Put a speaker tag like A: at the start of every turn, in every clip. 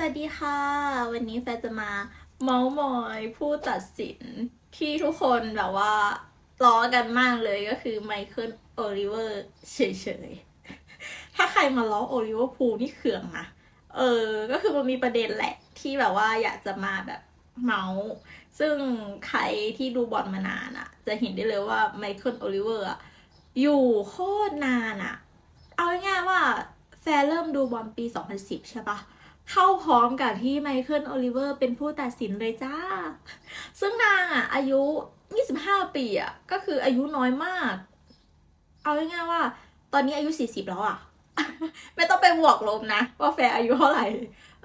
A: สวัสดีค่ะ วันนี้แฟจะมาเมาส์มอยผู้ตัดสินที่ทุกคนแบบว่าล้อกันมากเลยก็คือไมเคิลโอลิเวอร์เฉยๆ ถ้าใครมาล้อโอลิเวอร์พูนี่เคืองนะเออ ก็คือมันมีประเด็นแหละที่แบบว่าอยากจะมาแบบเมาส์ซึ่งใครที่ดูบอลมานานอะ่ะจะเห็นได้เลยว่าไมเคิลโอลิเวอร์อยู่โคตรนานอะ่ะเอาง่ายๆว่าแฟเริ่มดูบอลปี 2010 ใช่ปะ เข้าพร้อมกับที่ไมเคิลโอลิเวอร์เป็นผู้ตัดสินเลยจ้า ซึ่งนางอะอายุ 25 ปีอะก็คืออายุน้อยมาก เอาง่ายๆว่า ตอนนี้อายุ 40 แล้วอะ ไม่ต้องไปบวกลบนะ ว่าแฟอายุเท่าไหร่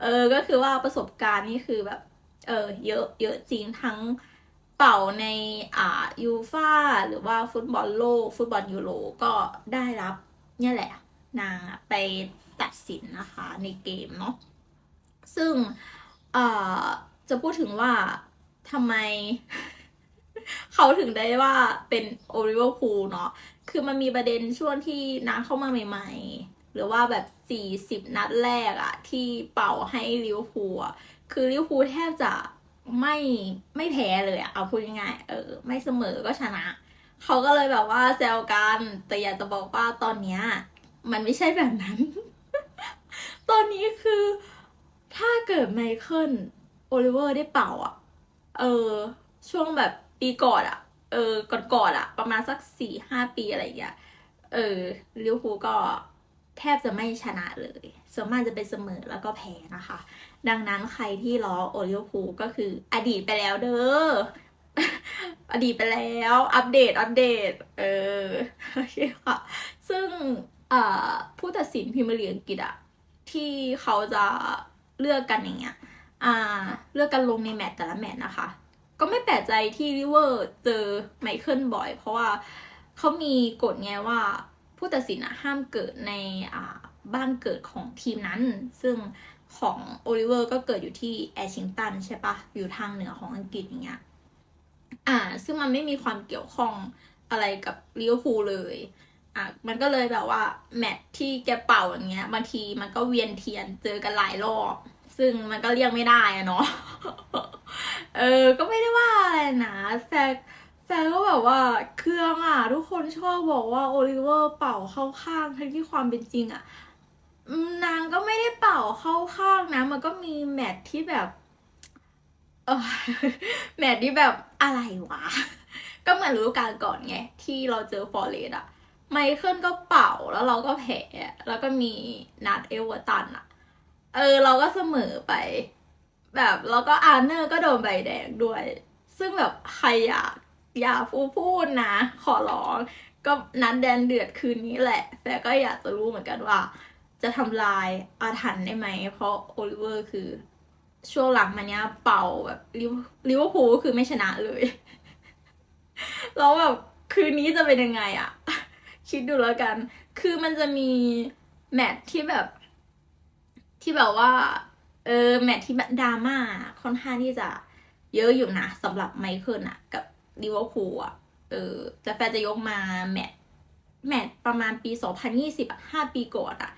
A: เออ ก็คือว่าประสบการณ์นี่คือแบบ เออ เยอะเยอะจริงทั้งเป่าในอ่ายูฟ่าหรือว่าฟุตบอลโลก ฟุตบอลยูโรก็ได้รับ เนี่ยแหละ นางไปตัดสินนะคะในเกมเนาะ ซึ่งจะพูดถึงว่าทำไม เขาถึงได้ว่าเป็นโอริเวอร์พูลเนาะคือมันมีประเด็นช่วงที่น้าเข้ามาใหม่ๆ หรือว่าแบบสี่สิบนัดแรกอะที่เป่าให้ลิเวอร์พูลคือลิเวอร์พูลแทบจะไม่ไม่แพ้เลยอะเอาพูดง่ายๆเออ ไม่เสมอก็ชนะ เขาก็เลยแบบว่าแซวกันแต่อยากจะบอกว่าตอนเนี้ยมันไม่ใช่แบบนั้น ตอนนี้คือ ถ้าเกิดไมเคิลโอลิเวอร์ได้เป่าอะ เออ ช่วงแบบปีก่อนอะ เออ ก่อนๆอะ ประมาณสักสี่ห้าปีอะไรอย่างเงี้ย เออลิวพูก็แทบจะไม่ชนะเลย ส่วนมากจะเป็นเสมอแล้วก็แพ้นะคะ ดังนั้นใครที่ล้อโอลิเวอร์พูลก็คืออดีตไปแล้วเด้อ อดีตไปแล้ว อัปเดต อัปเดต เออ โอเคค่ะ ซึ่งผู้ตัดสินพรีเมียร์ลีกอังกฤษอะที่เขาจะ เลือกกันอย่างเงี้ยอ่าเลือกกันลงในแมตช์แต่ละแมตช์นะคะ ก็ไม่แปลกใจที่ริเวอร์เจอไมเคิลบ่อย เพราะว่าเขามีกฎไงว่าผู้ตัดสินอะห้ามเกิดในอ่าบ้านเกิดของทีมนั้น ซึ่งของโอลิเวอร์ก็เกิดอยู่ที่แอชิงตันใช่ปะอยู่ทางเหนือของอังกฤษอย่างเงี้ยอ่า ซึ่งมันไม่มีความเกี่ยวข้องอะไรกับลิเวอร์พูลเลย อะมันก็เลยแบบว่าแมตช์ที่แกเป่าอย่างเงี้ยบางทีมันก็เวียนเทียนเจอกันหลายรอบ ซึ่งมันก็เรียกไม่ได้อะเนาะเออ ก็ไม่ได้ว่าอะไรนะแฟนแฟนก็แบบว่าเครื่องอะ ทุกคนชอบบอกว่าโอลิเวอร์เป่าเข้าข้างทั้งที่ความเป็นจริงอะนางก็ไม่ได้เป่าเข้าข้างนะ มันก็มีแมตช์ที่แบบเออแมตช์ที่แบบอะไรวะ ก็เหมือนฤดูกาลก่อนไง ที่เราเจอฟอร์เรสอะ ไมเคิลก็เป่าแล้วเราก็แพ้แล้วก็มีนัดเอเวอร์ตันอะเออ เราก็เสมอไป แบบแล้วก็อาร์เนอร์ก็โดนใบแดงด้วย ซึ่งแบบใครอยากอย่าฟูพูดนะ ขอร้อง ก็นัดแดนเดือดคืนนี้แหละ แต่ก็อยากจะรู้เหมือนกันว่า จะทำลายอาถรรพ์ได้ไหม เพราะโอลิเวอร์คือช่วงหลังมาเนี้ยเป่าแบบลิเวอร์พูลคือไม่ชนะเลย แล้วแบบคืนนี้จะเป็นยังไงอะ คิดดูแล้วกัน คือมันจะมีแมตช์ที่แบบ ที่แบบว่า เออแมตช์ที่แบบดราม่าค่อนข้างที่จะเยอะอยู่นะสำหรับไมเคิลอะกับลิเวอร์พูลอะเออแต่แฟนจะยกมาแมตช์แมตประมาณปี 2020อะ5ปีก่อนอะ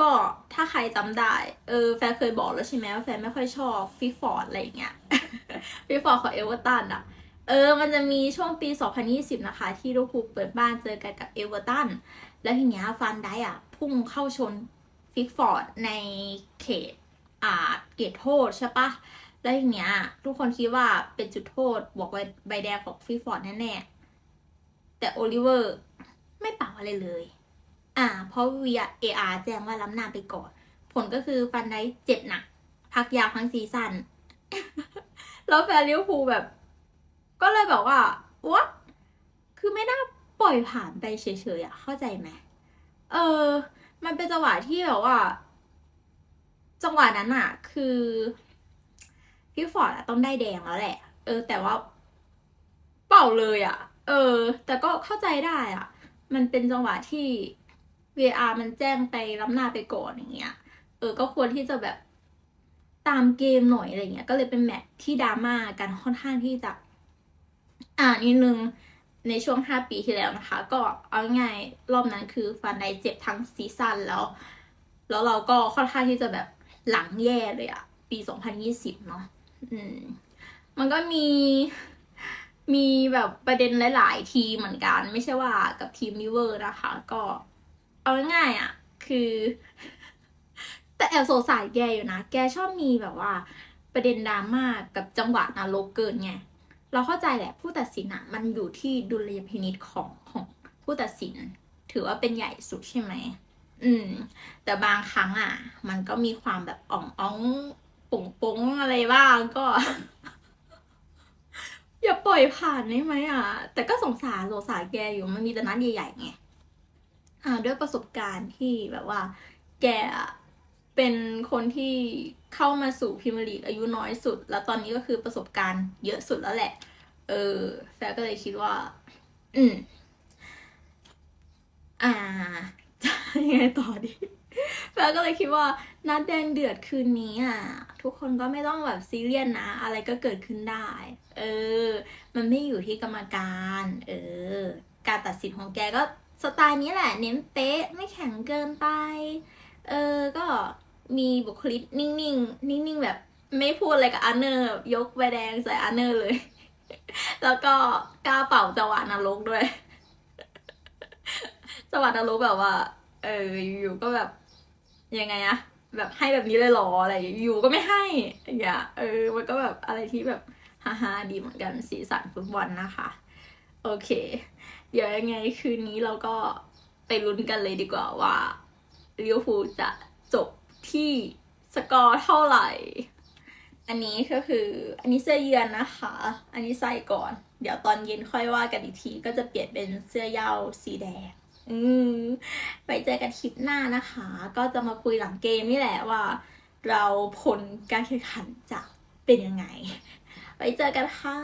A: ก็ถ้าใครจำได้ เออแฟนเคยบอกแล้วใช่ไหมว่าแฟนไม่ค่อยชอบฟิฟอร์ดอะไรเงี้ยฟิฟอร์ดของเอเวอร์ตันอะ เออ มันจะมีช่วงปี 2020 นะคะ ที่ลิเวอร์พูลเปิดบ้านเจอกันกับเอเวอร์ตัน แล้วทีเนี้ยฟันได้อะ พุ่งเข้าชนฟิกฟอร์ดในเขตอ่าเกตโทษใช่ปะแล้วทีเนี้ย ทุกคนคิดว่าเป็นจุดโทษบอกไว้ใบแดงของฟิกฟอร์ดแน่ๆ แต่โอลิเวอร์ไม่เป่าอะไรเลย อ่า เพราะ VAR แจ้งว่าล้ำหน้าไปก่อน ผลก็คือฟันได้เจ็บหนักพักยาวทั้งซีซั่นแล้วแฟนลิเวอร์พูลแบบ ก็เลยแบบว่า what คือไม่น่าปล่อยผ่านไปเฉยๆอะเข้าใจไหมเออ มันเป็นจังหวะที่แบบว่า จังหวะนั้นอะคือพี่ฟอร์ดต้องได้แดงแล้วแหละ เออ แต่ว่า เป่าเลยอะเออ แต่ก็เข้าใจได้อะมันเป็นจังหวะที่ VR มันแจ้งไปล้ำหน้าไปก่อนอย่างเงี้ย เออ ก็ควรที่จะแบบตามเกมหน่อยอะไรเงี้ย ก็เลยเป็นแมตช์ที่ดราม่ากันค่อนข้างที่จะ อ่านิดนึงในช่วง 5 ปีที่แล้วนะคะ ก็เอาง่ายรอบนั้นคือฟันไดเจ็บทั้งซีซั่นแล้ว แล้วเราก็ค่อนข้างที่จะแบบหลังแย่เลยอะปี 2020 เนาะอืม มันก็มีมีแบบประเด็นหลาย ๆ ทีเหมือนกัน ไม่ใช่ว่ากับทีมลิเวอร์นะคะ ก็เอาง่ายอะคือ แต่แอบสงสัยแกอยู่นะ แกชอบมีแบบว่า ประเด็นดราม่ากับจังหวะนรกเกินไง เราเข้าใจแหละผู้ตัดสินอะมันอยู่ที่ดุลยพินิจของของผู้ตัดสิน ถือว่าเป็นใหญ่สุดใช่ไหมอืม แต่บางครั้งอะมันก็มีความแบบอ่องอ่องปุ๋งปุ้งอะไรบ้างก็ อย่าปล่อยผ่านได้ไหมอะแต่ก็สงสารสงสารแกอยู่มันมีแต่นัดใหญ่ๆไงอ่าด้วยประสบการณ์ที่แบบว่า แกเป็นคนที่ เข้ามาสู่พรีเมียร์ลีกอายุน้อยสุด แล้วตอนนี้ก็คือประสบการณ์เยอะสุดแล้วแหละ เออ แฟก็เลยคิดว่า อืม อ่า จะยังไงต่อดี แฟก็เลยคิดว่านัดแดงเดือดคืนนี้อะ ทุกคนก็ไม่ต้องแบบซีเรียสนะอะไรก็เกิดขึ้นได้ เออ มันไม่อยู่ที่กรรมการ เออ การตัดสินของแกก็สไตล์นี้แหละ เน้นเป๊ะไม่แข็งเกินไป เออ ก็ มีบุคลิกนิ่งๆ นิ่งๆ แบบไม่พูดอะไรกับอาร์เนอร์ ยกใบแดงใส่อาร์เนอร์เลย แล้วก็กล้าเป่าจังหวะนรกด้วย จังหวะนรกแบบว่า เอออยู่ก็แบบยังไงอะแบบให้แบบนี้เลยหรออะไรอยู่ก็ไม่ให้อย่างเงี้ยเออ มันก็แบบอะไรที่แบบฮ่าๆดีเหมือนกันสีสันฟุตบอลนะคะ โอเค เดี๋ยวยังไงคืนนี้เราก็ไปลุ้นกันเลยดีกว่าว่าลิเวอร์พูลจะจบ ที่สกอร์เท่าไหร่ อันนี้ก็คืออันนี้เสื้อเยือนนะคะ อันนี้ใส่ก่อน เดี๋ยวตอนเย็นค่อยว่ากันอีกที ก็จะเปลี่ยนเป็นเสื้อยาวสีแดง อืมไปเจอกันคลิปหน้านะคะ ก็จะมาคุยหลังเกมนี่แหละว่า เราผลการแข่งขันจะเป็นยังไง ไปเจอกันค่ะ